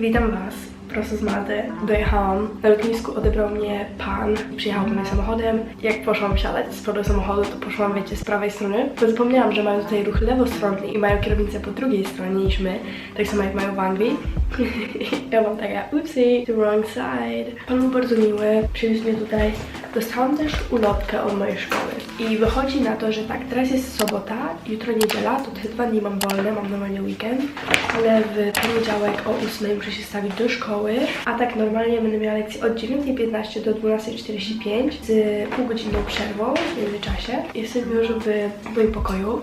Witam Was prosto z Malty. Dojechałam. Na lotnisku odebrał mnie pan. Przyjechał po mnie samochodem. Jak poszłam wsiadać z przodu samochodu, to poszłam, wiecie, z prawej strony. Bo zapomniałam, że mają tutaj ruch lewostronny i mają kierownicę po drugiej stronie niż my. Tak samo jak mają w Anglii. ja mam taka, oopsie, the wrong side. Pan był bardzo miły. Przywiózł mnie tutaj. Dostałam też ulotkę od mojej szkoły. I wychodzi na to, że tak, teraz jest sobota, jutro niedziela, to te dwa dni mam wolne, mam normalnie weekend, ale w poniedziałek o 8 muszę się stawić do szkoły, a tak normalnie będę miała od 9.15 do 12.45 z półgodzinną przerwą w międzyczasie. Jestem już w moim pokoju.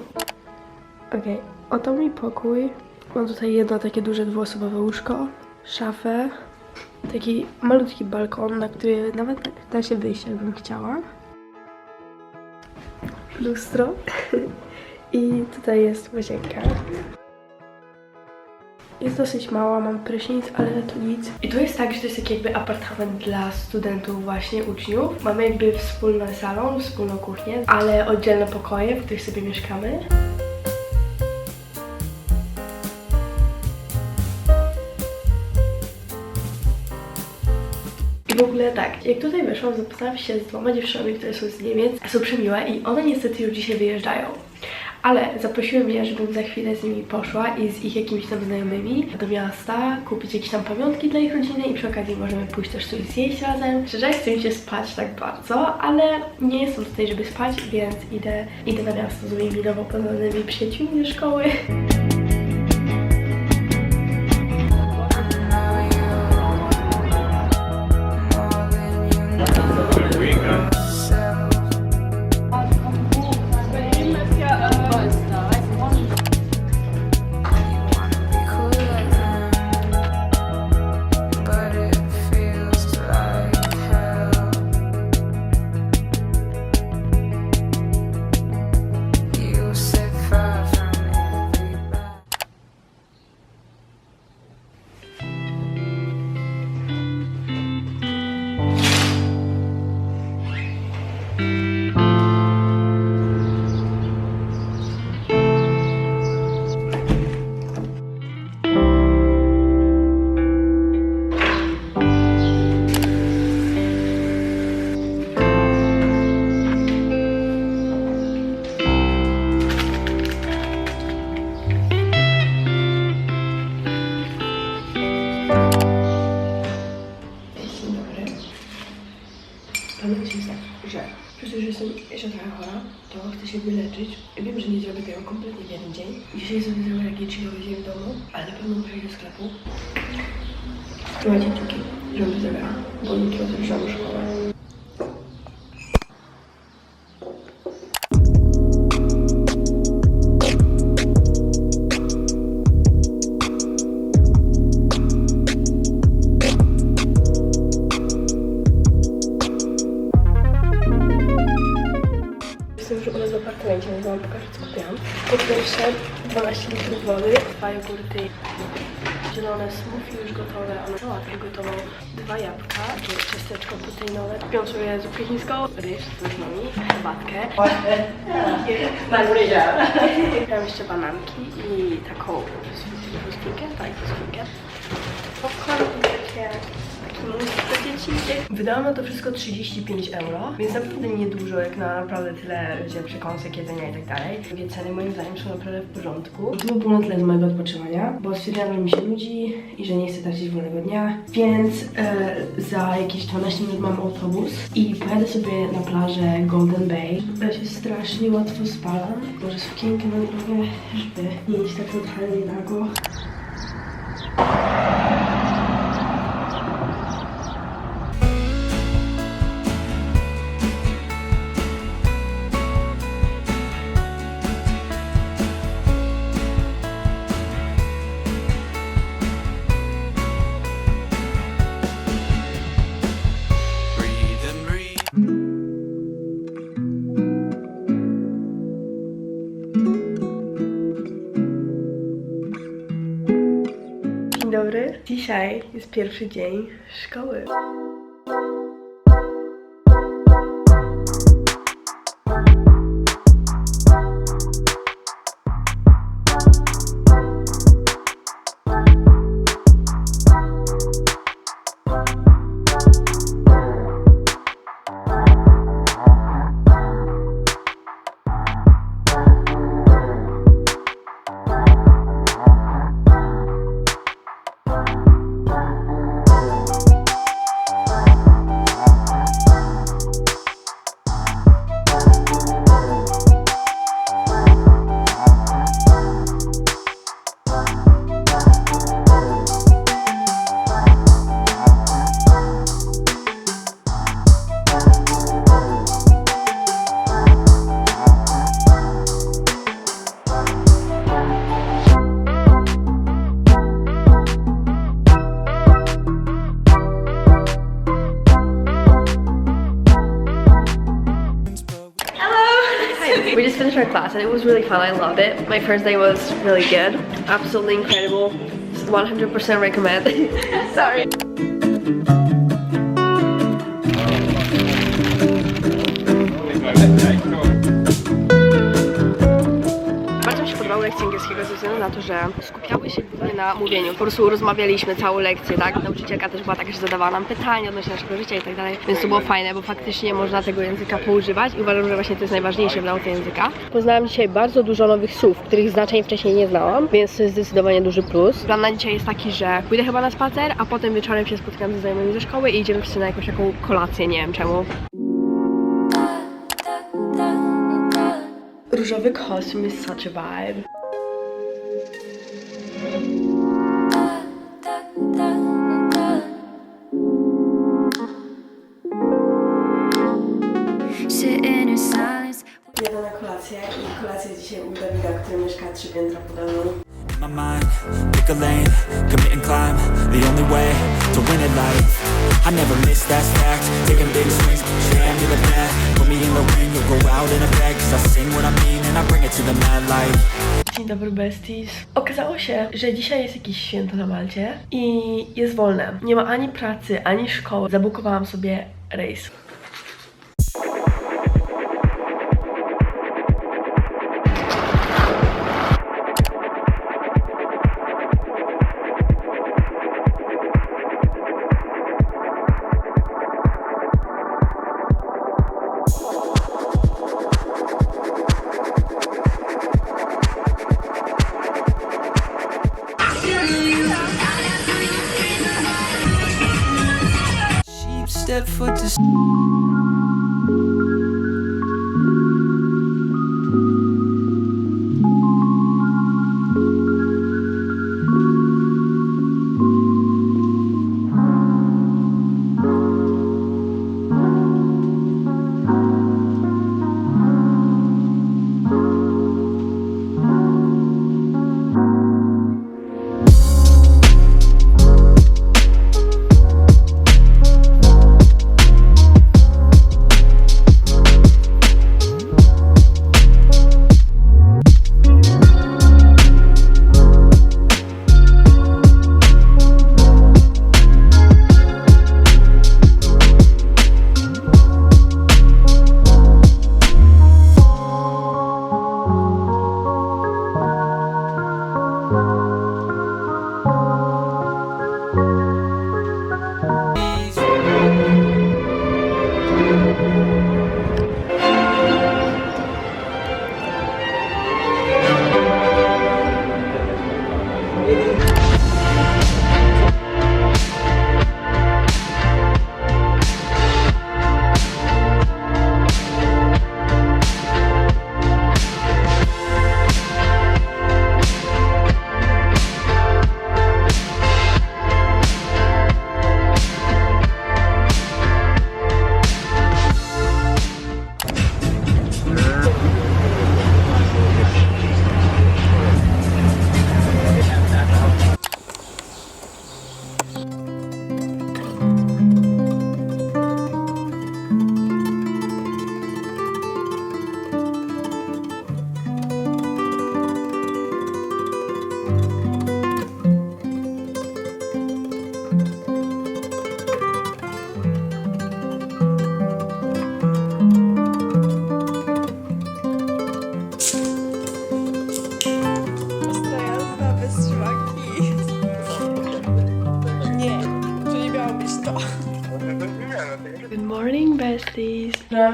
Okej, oto mój pokój. Mam tutaj jedno takie duże dwuosobowe łóżko, szafę, taki malutki balkon, na który nawet tak da się wyjść, jakbym chciała. Lustro. I tutaj jest łazienka. Jest dosyć mała, mam prysznic, ale tu nic. I to jest tak, że to jest taki jakby apartament dla studentów, właśnie uczniów. Mamy jakby wspólny salon, wspólną kuchnię, ale oddzielne pokoje, w których sobie mieszkamy. W ogóle tak, jak tutaj weszłam, zapoznałam się z dwoma dziewczynami, które są z Niemiec, są przemiłe i one niestety już dzisiaj wyjeżdżają. Ale zaprosiły mnie, żebym za chwilę z nimi poszła i z ich jakimiś tam znajomymi do miasta, kupić jakieś tam pamiątki dla ich rodziny i przy okazji możemy pójść też coś zjeść razem. Szczerze chce mi się spać tak bardzo, ale nie jestem tutaj, żeby spać, więc idę, idę na miasto z moimi nowo poznanymi przyjaciółmi ze szkoły. To chcę się wyleczyć. Wiem, że nie zrobię tego kompletnie w jeden dzień. Dzisiaj sobie zrobię takie chillowy dzień w domu, ale na pewno muszę iść do sklepu. Trzymajcie kciuki, żebym zdrowa, bo jutro mam szkołę. Sobie zupkę chińską, ryż z różnymi, herbatkę. Kupiłam jeszcze bananki i taką rozwinkę, tak, rozwinkę. Popcorn i takie Wydałam na to wszystko 35 euro, więc naprawdę niedużo, jak na naprawdę tyle wiecie, przekąsek, jedzenia i tak dalej. Drugie ceny moim zdaniem są naprawdę w porządku. To by było na tyle z mojego odpoczywania, bo stwierdziłam, że mi się nudzi i że nie chcę tracić wolnego dnia, więc e, za jakieś 12 minut mam autobus i pojadę sobie na plażę Golden Bay. Ja się strasznie łatwo spalam, może sukienkę na drogę, żeby nie iść tak totalnie nago. Dzisiaj jest pierwszy dzień szkoły. Our class and it was really fun. I loved it. My first day was really good. Absolutely incredible. 100% recommend. Sorry. Lekcje angielskiego ze względu na to, że skupiały się głównie na mówieniu. Po prostu rozmawialiśmy całą lekcję, tak? Nauczycielka też była taka, że zadawała nam pytania odnośnie naszego życia i tak dalej. Więc to było fajne, bo faktycznie można tego języka poużywać i uważam, że właśnie to jest najważniejsze w nauce języka. Poznałam dzisiaj bardzo dużo nowych słów, których znaczeń wcześniej nie znałam, więc to jest zdecydowanie duży plus. Plan na dzisiaj jest taki, że pójdę chyba na spacer, a potem wieczorem się spotkam ze znajomymi ze szkoły i idziemy wszyscy na jakąś taką kolację, nie wiem czemu. Różowy kostium jest such a vibe. Jadę na kolację i kolacja dzisiaj u Dawida, który mieszka trzy piętra pode mną. my mind, pick a lane, commit and climb The only way to win at life. I never miss, that's fact. Taking big swings, stand to the bat Put me in the ring, you'll go out in a bag Cause I sing what I mean Dzień dobry besties. Okazało się, że dzisiaj jest jakieś święto na Malcie i jest wolne. Nie ma ani pracy, ani szkoły. Zabukowałam sobie rejs. Step foot to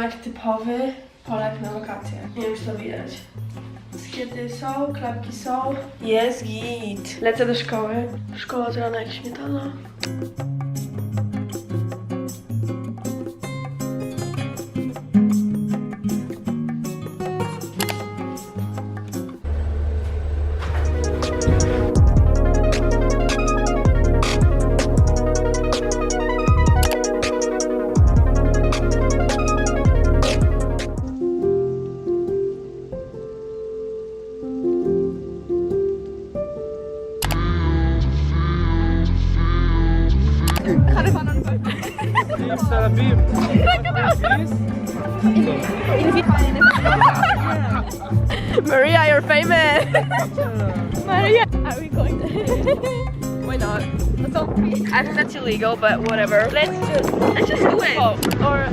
jak typowy Polak na wakacje. Nie wiem czy to widać. Skiety są, klapki są. Jest git. Lecę do szkoły. Szkoła z rana jak śmietana. I think that's illegal, but whatever. Let's just let's just do it. Oh, or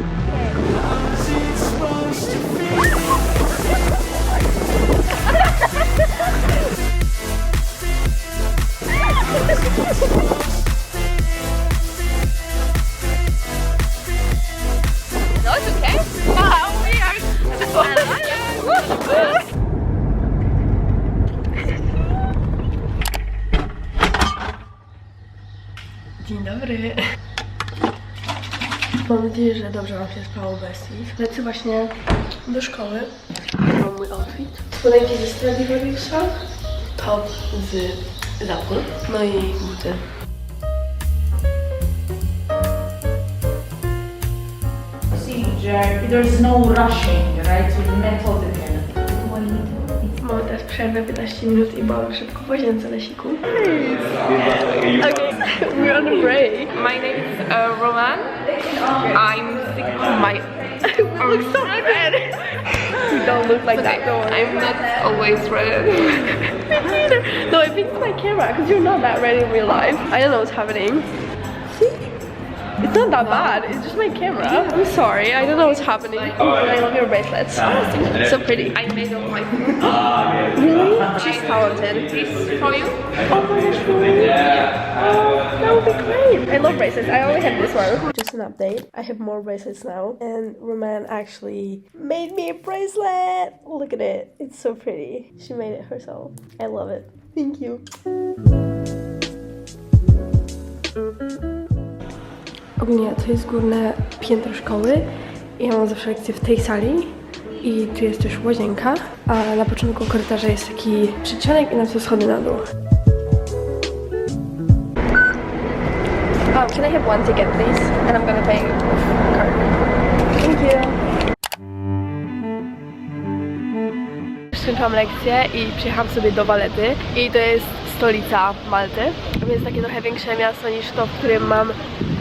nadzieję, że dobrze Wam się spało besties. Lecę właśnie do szkoły. Mam mój outfit. Spodenki ze Stradivariusa, top z Zapu, no i buty. procedure, there's no rushing, right? So the przerwę 15 minut i byłam szybko w łazience na siku. Okay, we're on a break. My name is uh, Roman. I'm sick my. We look so red. we don't look like that, don't. I'm not always red. No, I think it's my camera because you're not that red in real life. I don't know what's happening. See? It's not that bad. It's just my camera. I'm sorry. I don't know what's happening. Oh, I love your bracelets. Ah, oh, so pretty. I made them my. Ah, really? She's talented. This for you? Oh my gosh, really? Oh, that would be great. I love bracelets. I only had this one. Just an update. I have more bracelets now. And Roman actually made me a bracelet. Look at it. It's so pretty. She made it herself. I love it. Thank you. Ogólnie to jest górne piętro szkoły. Ja mam zawsze lekcje w tej sali. I tu jest też łazienka, a na początku korytarza jest taki przedsionek i na to schody na dół. Um, can I have one ticket, please? And I'm gonna pay with card. Thank you. Skończyłam lekcję i przyjechałam sobie do Walety i to jest stolica Malty, więc takie trochę większe miasto niż to, w którym mam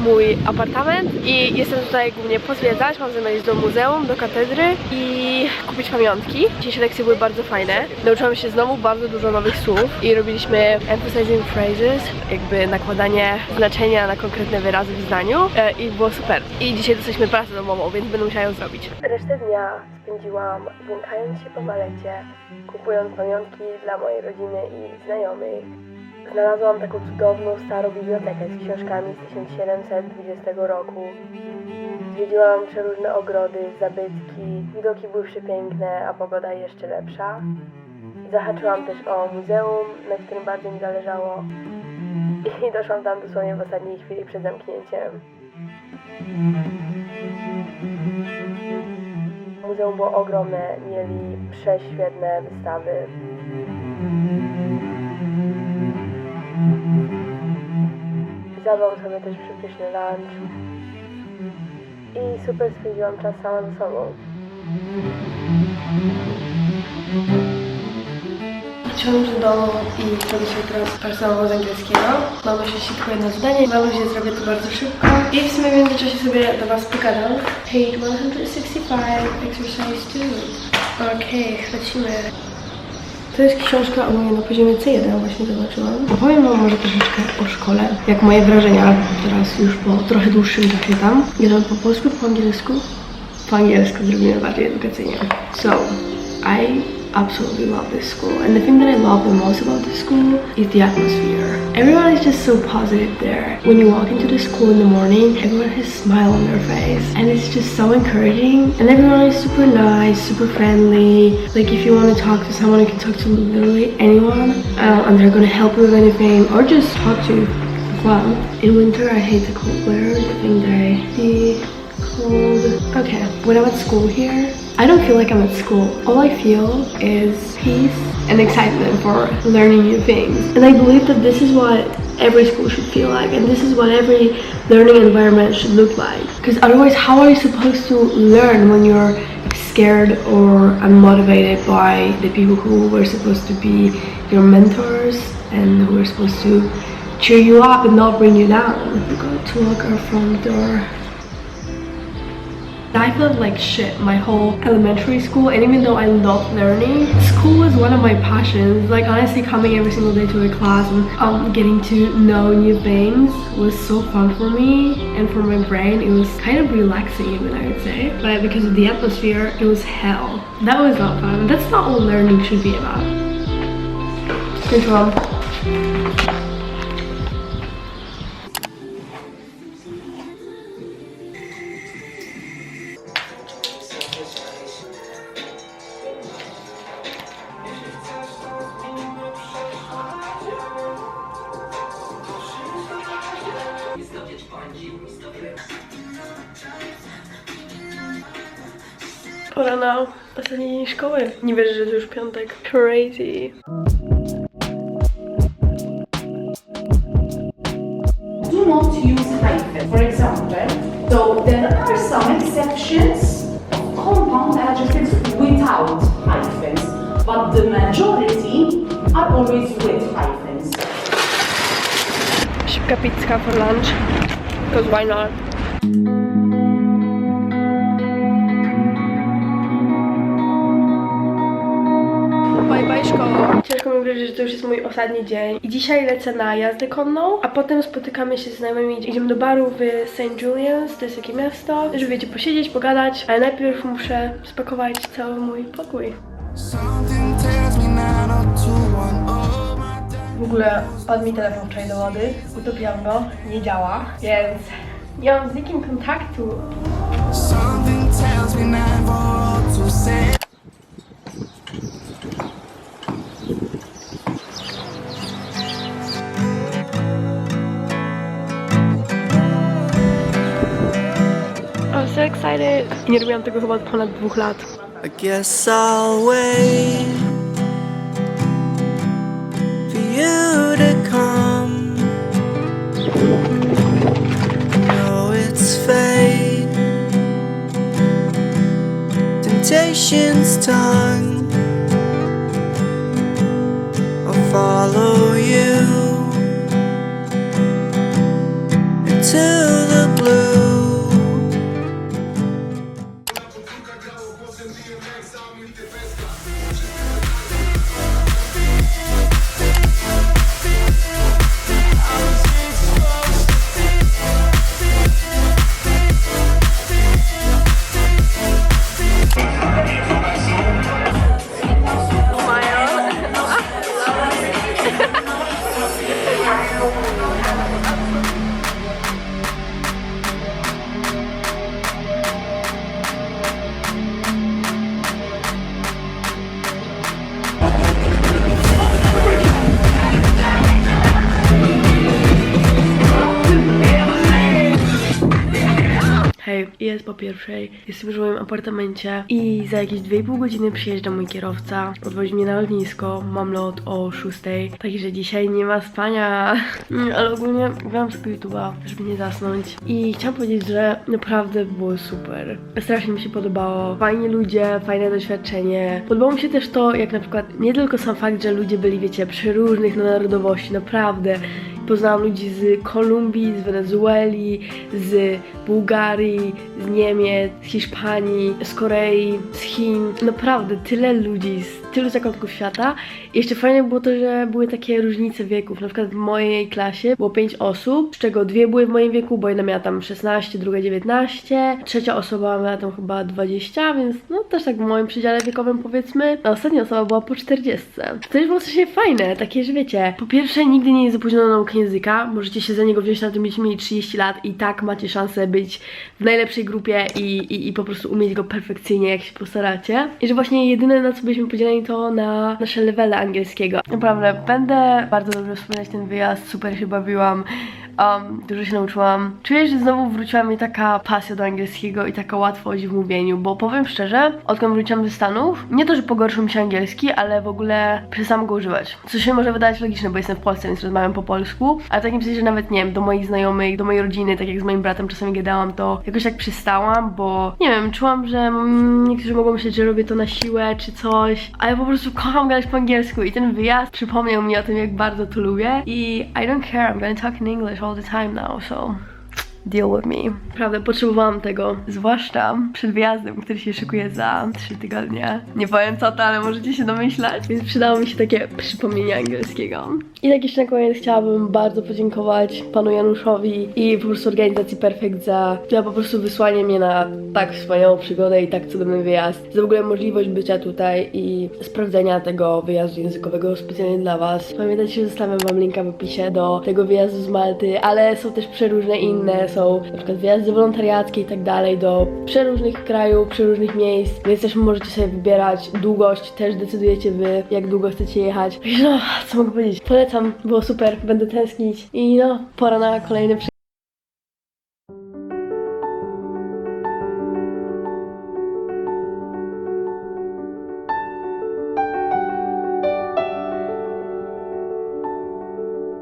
mój apartament i jestem tutaj głównie pozwiedzać, mam zamiar iść do muzeum, do katedry i kupić pamiątki. Dzisiejsze lekcje były bardzo fajne. Nauczyłam się znowu bardzo dużo nowych słów i robiliśmy emphasizing phrases, jakby nakładanie znaczenia na konkretne wyrazy w zdaniu e, i było super. I dzisiaj dostaliśmy pracę domową, więc będę musiała ją zrobić. Resztę dnia spędziłam błąkając się po walecie, kupując pamiątki dla mojej rodziny i znajomych. Znalazłam taką cudowną starą bibliotekę z książkami z 1720 roku. Zwiedziłam przeróżne ogrody, zabytki, widoki były przepiękne, a pogoda jeszcze lepsza. Zahaczyłam też o muzeum, na którym bardzo mi zależało. I doszłam tam dosłownie w ostatniej chwili przed zamknięciem. Muzeum było ogromne, mieli prześwietne wystawy. Zadałam sobie też przepyszny lunch. I super spędziłam czas sama ze sobą. Już do domu i robię sobie teraz personalną z angielskiego. Mam jeszcze tylko jedno zadanie, mam nadzieję, że zrobię to bardzo szybko. I w sumie w międzyczasie sobie do Was pogadam. Page 165, exercise 2. Okej, lecimy. To jest książka o mnie na poziomie C1, właśnie zobaczyłam. Opowiem Wam może troszeczkę o szkole, jak moje wrażenia teraz już po trochę dłuższym czasie tam. Po polsku, po angielsku. Po angielsku zrobimy bardziej edukacyjnie. So, I absolutely love this school. And the thing that I love the most about this school is the atmosphere. Everyone is just so positive there. When you walk into the school in the morning, everyone has a smile on their face. And it's just so encouraging. And everyone is super nice, super friendly. Like if you want to talk to someone, you can talk to literally anyone. Uh, and they're going to help you with anything or just talk to you well. In winter, I hate the cold weather. I think that I the cold. Okay, when I'm at school here, I don't feel like I'm at school. All I feel is peace and excitement for learning new things. And I believe that this is what every school should feel like, and this is what every learning environment should look like. Because otherwise, how are you supposed to learn when you're scared or unmotivated by the people who were supposed to be your mentors and who were supposed to cheer you up and not bring you down? Got to lock our front door. I felt like shit my whole elementary school and even though I loved learning, school was one of my passions. Like honestly coming every single day to a class and um, getting to know new things was so fun for me and for my brain it was kind of relaxing even I would say. But because of the atmosphere it was hell. That was not fun. That's not what learning should be about. Skończyłam. Pora szkoły. Nie wierzę, że to już piątek. Crazy. Do not use hyphen, for example. So there are some exceptions of compound adjectives without hyphens, but the majority are always with hyphens. Szybka pizza for lunch. Because why not? Wierzyć, że to już jest mój ostatni dzień. I dzisiaj lecę na jazdę konną, a potem spotykamy się z znajomymi. Idziemy do baru w St. Julian's, to jest takie miasto, żeby wiecie, posiedzieć, pogadać, ale najpierw muszę spakować cały mój pokój. All my W ogóle padł mi telefon wczoraj do wody, utopiłam go, nie działa, więc nie mam z nikim kontaktu. So excited. Nie robiłam tego chyba od ponad dwóch lat. I guess I'll wait for you to come. No, it's fate. Temptation's tongue. I'll follow jest po pierwszej, jestem już w moim apartamencie i za jakieś 2,5 godziny przyjeżdża mój kierowca, odwozi mnie na lotnisko, mam lot o 6, także dzisiaj nie ma spania, ale ogólnie grałam sobie YouTube'a, żeby nie zasnąć. I chciałam powiedzieć, że naprawdę było super. Strasznie mi się podobało, fajni ludzie, fajne doświadczenie. Podobało mi się też to, jak na przykład nie tylko sam fakt, że ludzie byli, wiecie, przeróżnych narodowości, naprawdę, Poznałam ludzi z Kolumbii, z Wenezueli, z Bułgarii, z Niemiec, z Hiszpanii, z Korei, z Chin. Naprawdę tyle ludzi z tylu zakątków świata. I jeszcze fajne było to, że były takie różnice wieków. Na przykład w mojej klasie było 5 osób, z czego dwie były w moim wieku, bo jedna miała tam 16, druga 19, trzecia osoba miała tam chyba 20, więc no też tak w moim przedziale wiekowym powiedzmy. A ostatnia osoba była po 40. To też było strasznie fajne, takie, że wiecie, po pierwsze nigdy nie jest za późno na naukę języka, możecie się za niego wziąć na tym, będziecie mieli 30 lat i tak macie szansę być w najlepszej grupie i, i, i po prostu umieć go perfekcyjnie, jak się postaracie. I że właśnie jedyne na co byliśmy podzieleni to na nasze levele angielskiego. Naprawdę, będę bardzo dobrze wspominać ten wyjazd, super się bawiłam. Um, dużo się nauczyłam. Czuję, że znowu wróciła mi taka pasja do angielskiego i taka łatwość w mówieniu, bo powiem szczerze, odkąd wróciłam ze Stanów, nie to, że pogorszył mi się angielski, ale w ogóle przestałam go używać. Co się może wydawać logiczne, bo jestem w Polsce, więc rozmawiam po polsku, ale w takim sensie, że nawet, nie wiem, do moich znajomych, do mojej rodziny, tak jak z moim bratem czasami gadałam, to jakoś tak przystałam, bo nie wiem, czułam, że mm, niektórzy mogą myśleć, że robię to na siłę czy coś, a ja po prostu kocham gadać po angielsku i ten wyjazd przypomniał mi o tym, jak bardzo to lubię i I don't care, I'm gonna talk in English all the time now, so Deal with me. Naprawdę potrzebowałam tego, zwłaszcza przed wyjazdem, który się szykuje za 3 tygodnie. Nie powiem co to, ale możecie się domyślać, więc przydało mi się takie przypomnienie angielskiego. I tak jeszcze na koniec chciałabym bardzo podziękować panu Januszowi i po prostu organizacji Perfect za, za po prostu wysłanie mnie na tak wspaniałą przygodę i tak cudowny wyjazd. Za w ogóle możliwość bycia tutaj i sprawdzenia tego wyjazdu językowego specjalnie dla was. Pamiętajcie, że zostawiam wam linka w opisie do tego wyjazdu z Malty, ale są też przeróżne inne, są na przykład wyjazdy wolontariackie i tak dalej do przeróżnych krajów, przeróżnych miejsc, więc też możecie sobie wybierać długość, też decydujecie wy, jak długo chcecie jechać. No, co mogę powiedzieć? Polecam, było super, będę tęsknić i no, pora na kolejne przygody.